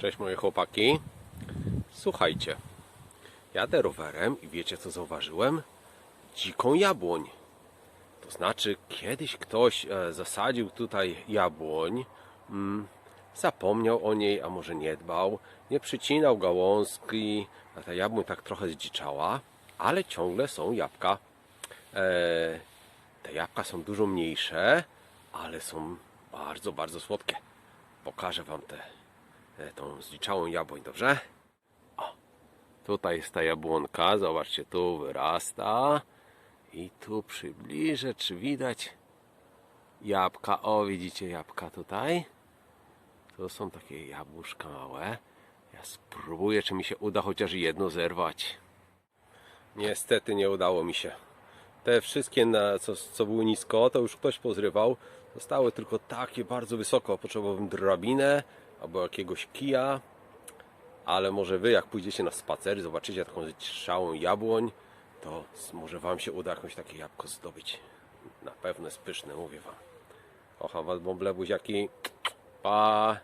Cześć moje chłopaki. Słuchajcie, jadę rowerem i wiecie co zauważyłem? Dziką jabłoń. To znaczy, kiedyś ktoś e, zasadził tutaj jabłoń, mm, zapomniał o niej, a może nie dbał, nie przycinał gałązki, a ta jabłoń tak trochę zdziczała, ale ciągle są jabłka. E, te jabłka są dużo mniejsze, ale są bardzo, bardzo słodkie. Pokażę Wam tę e, tą zdziczałą jabłoń, dobrze? O, tutaj jest ta jabłonka, zobaczcie, tu wyrasta. I tu przybliżę, czy widać jabłka. O, widzicie jabłka tutaj? To są takie jabłuszka małe. Ja spróbuję, czy mi się uda chociaż jedno zerwać. Niestety nie udało mi się. Te wszystkie, na, co, co były nisko, to już ktoś pozrywał. Zostały tylko takie bardzo wysoko. Potrzebowałem drabinę albo jakiegoś kija. Ale może wy, jak pójdziecie na spacer, zobaczycie taką strzałą jabłoń, to może wam się uda jakąś takie jabłko zdobyć. Na pewno jest pyszne, mówię wam. Kocham was, bąble buziaki. Pa!